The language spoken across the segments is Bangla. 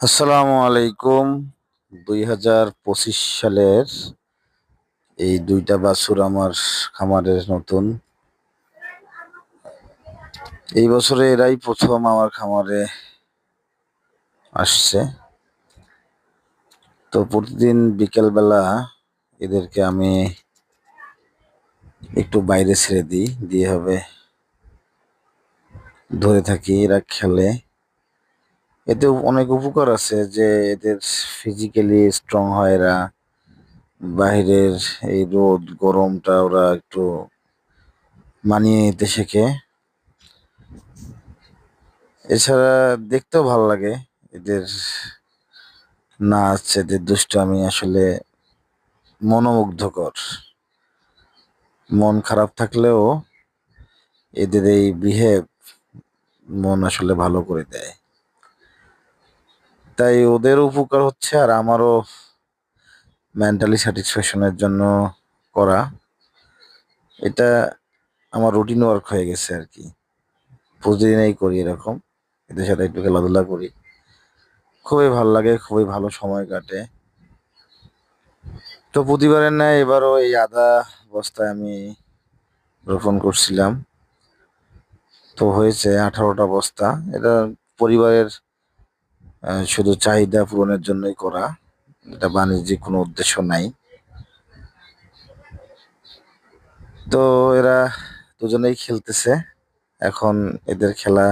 আসসালামু আলাইকুম। দুই হাজার পঁচিশ সালের এই দুইটা বাছুর আমার খামারের নতুন। এই বছরে এরাই প্রথম আমার খামারে আসছে। তো প্রতিদিন বিকেলবেলা এদেরকে আমি একটু বাইরে ছেড়ে দিই। দিয়ে হবে, ধরে থাকি, এরা খেলে। এতে অনেক উপকার আছে যে এদের ফিজিক্যালি স্ট্রং হয় এরা। বাইরের এই রোদ, গরমটা ওরা একটু মানিয়ে নিতে শেখে। এছাড়া দেখতেও ভালো লাগে এদের নাচ, এদের দুষ্টামি আসলে মনোমুগ্ধকর। মন খারাপ থাকলেও এদের এই বিহেভ মন আসলে ভালো করে দেয়। তাই ওদের উপকার হচ্ছে আর আমারও মেন্টালি স্যাটিসফ্যাকশনের জন্য করা। এটা আমার রুটিন ওয়ার্ক হয়ে গেছে আর কি। প্রতিদিনই করি এরকম। এদের সাথে একটু খেলাধুলা করি। খুবই ভালো লাগে, খুবই ভালো সময় কাটে। তো প্রতিবারের ন্যায় এবারও এই আদা বস্তায় আমি রোপণ করছিলাম। তো হয়েছে আঠারোটা বস্তা। এটা পরিবারের শুধু চাহিদা পূরণের জন্যই করা, এটা বাণিজ্যিক কোনো উদ্দেশ্য নাই। তো এরা দুজনেই খেলতেছে। এখন এদের খেলা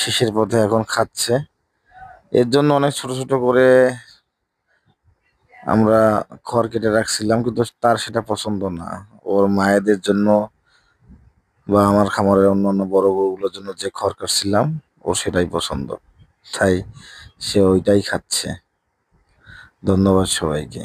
শেষের পথে এখন খাচ্ছে। এর জন্য অনেক ছোট ছোট করে আমরা খড় কেটে রাখছিলাম, কিন্তু তার সেটা পছন্দ না। ওর মায়েদের জন্য বা আমার খামারের অন্যান্য বড় গরুগুলোর জন্য যে খড় কাটছিলাম, ও সেটাই পছন্দ। তাই সে ওইটাই খাচ্ছে। ধন্যবাদ সবাইকে।